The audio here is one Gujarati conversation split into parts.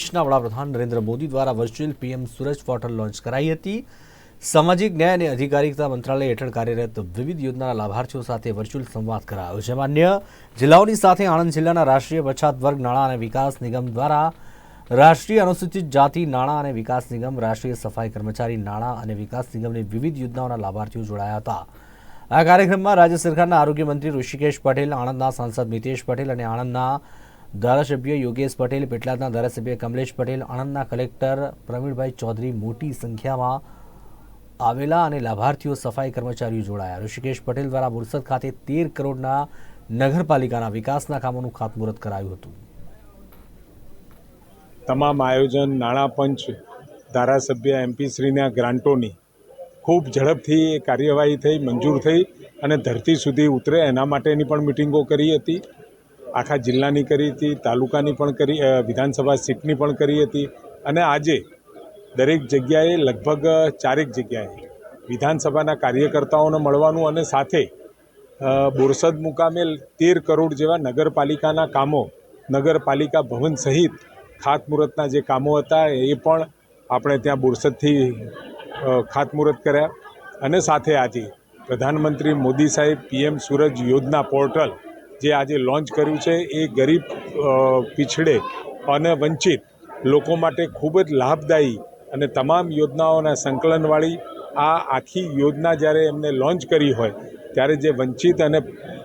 દેશના વડાપ્રધાન નરેન્દ્ર મોદી દ્વારા virtual PM Suraj portal launch કરાઈ હતી. સામાજિક ન્યાય અને અધિકારિતા મંત્રાલય હેઠળ કાર્યરત વિવિધ યોજનાના લાભાર્થીઓ સાથે વર્ચ્યુઅલ સંવાદ કરાયો. જેમાં અન્ય જિલ્લાઓની સાથે આણંદ જિલ્લાના રાષ્ટ્રીય પછાત વર્ગ નાણાં અને વિકાસ નિગમ દ્વારા રાષ્ટ્રીય અનુસૂચિત જાતિ નાણાં અને વિકાસ નિગમ, રાષ્ટ્રીય સફાઈ કર્મચારી નાણાં અને વિકાસ નિગમની વિવિધ યોજનાઓના લાભાર્થીઓ જોડાયા હતા. આ કાર્યક્રમમાં રાજ્ય સરકારના આરોગ્ય મંત્રી ઋષિકેશ પટેલ, આણંદના સાંસદ મિતેશ પટેલ અને આણંદના ધારાસભ્ય યોગેશ પટેલ, પેટલાદના ધારાસભ્ય કમલેશ પટેલ, આણંદના કલેક્ટર પ્રવીણભાઈ ચૌધરી મોટી સંખ્યામાં આવેલા અને લાભાર્થીઓ, સફાઈ કર્મચારીઓ જોડાયા. ઋષિકેશ પટેલ દ્વારા બોરસદ ખાતે તેર કરોડના નગરપાલિકાના વિકાસના કામોનું ખાતમુહૂર્ત કરાયું હતું. તમામ આયોજન નાણાં પંચ ધારાસભ્ય એમપીશ્રીના ગ્રાન્ટોની ખૂબ ઝડપથી કાર્યવાહી થઈ, મંજૂર થઈ અને ધરતી સુધી ઉતરે એના માટેની પણ મિટિંગો કરી હતી. આખા જિલ્લાની કરી હતી, તાલુકાની પણ કરી વિધાનસભા સીટની પણ કરી હતી. અને આજે દરેક જગ્યાએ લગભગ ચારેક જગ્યાએ વિધાનસભાના કાર્યકર્તાઓને મળવાનું અને સાથે બોરસદ મુકામે તેર કરોડ જેવા નગરપાલિકાના કામો, નગરપાલિકા ભવન સહિત ખાતમુહૂર્તના જે કામો હતા એ પણ આપણે ત્યાં બોરસદથી ખાતમુહૂર્ત કર્યા. અને સાથે આજે પ્રધાનમંત્રી મોદી સાહેબ પીએમ સૂરજ યોજના પોર્ટલ જે આજે લોન્ચ કર્યું છે એ ગરીબ પીછડે અને વંચિત લોકો માટે ખૂબ જ લાભદાયી અને તમામ યોજનાઓના સંકલનવાળી આ આખી યોજના જ્યારે એમને લોન્ચ કરી હોય, ત્યારે જે વંચિત અને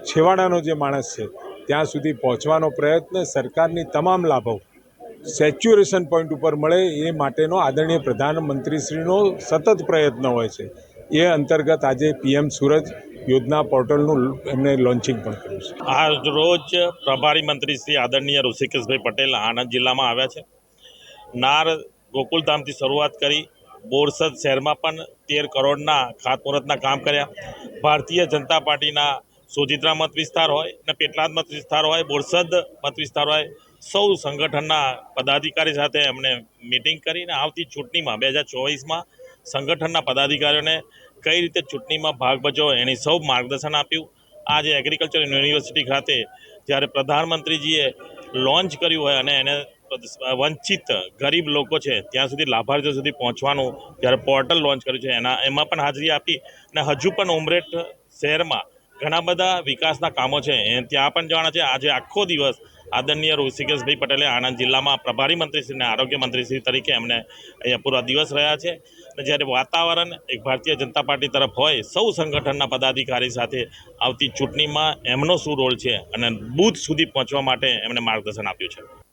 છેવાડાનો જે માણસ છે, ત્યાં સુધી પહોંચવાનો પ્રયત્ન સરકારની તમામ લાભો સેચ્યુરેશન પોઈન્ટ ઉપર મળે એ માટેનો આદરણીય પ્રધાનમંત્રીશ્રીનો સતત પ્રયત્ન હોય છે. એ અંતર્ગત આજે પીએમ સૂરજ યોજના પોર્ટલનું એમને લોન્ચિંગ પણ કર્યું છે. આજ રોજ પ્રભારી મંત્રી શ્રી આદરણીય ઋષિકેશભાઈ પટેલ આણંદ જિલ્લામાં આવ્યા છે. નાર ગોકુલધામથી શરૂઆત કરી બોરસદ શહેરમાં પણ તેર કરોડના ખાતમુહૂર્તના કામ કર્યા. ભારતીય જનતા પાર્ટીના સોજિત્રા મત વિસ્તાર હોય ને પેટલાદ મત વિસ્તાર હોય, બોરસદ મત વિસ્તાર હોય, સૌ સંગઠનના પદાધિકારી સાથે એમણે મિટિંગ કરીને આવતી ચૂંટણીમાં બે હજાર ચોવીસમાં સંગઠનના પદાધિકારીઓને કઈ રીતે ચૂંટણીમાં ભાગ ભજવો એની સૌ માર્ગદર્શન આપ્યું. આજે એગ્રીકલ્ચર યુનિવર્સિટી ખાતે જ્યારે પ્રધાનમંત્રીજીએ લોન્ચ કર્યું હોય અને એને વંચિત ગરીબ લોકો છે, ત્યાં સુધી લાભાર્થીઓ સુધી પહોંચવાનું જ્યારે પોર્ટલ લોન્ચ કર્યું છે, એના એમાં પણ હાજરી આપી અને હજુ પણ ઉમરેઠ શહેરમાં ઘણા બધા વિકાસના કામો છે. એ ત્યાં પણ જવાના છે. આજે આખો દિવસ આદરણીય ઋષિકેશભાઈ પટેલે આણંદ જિલ્લામાં પ્રભારી મંત્રીશ્રી અને આરોગ્ય મંત્રીશ્રી તરીકે એમને અહીંયા પૂરા દિવસ રહ્યા છે. અને જ્યારે વાતાવરણ એક ભારતીય જનતા પાર્ટી તરફ હોય, સૌ સંગઠનના પદાધિકારી સાથે આવતી ચૂંટણીમાં એમનો શું રોલ છે? અને બૂથ સુધી પહોંચવા માટે એમણે માર્ગદર્શન આપ્યું છે.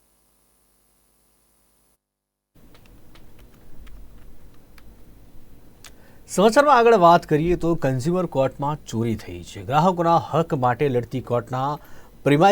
સમાચારમાં આગળ વાત કરીએ તો કન્ઝ્યુમર કોર્ટમાં ચોરી થઈ છે. ગ્રાહકોના હક માટે લડતી કોર્ટના પ્રિમાઇસ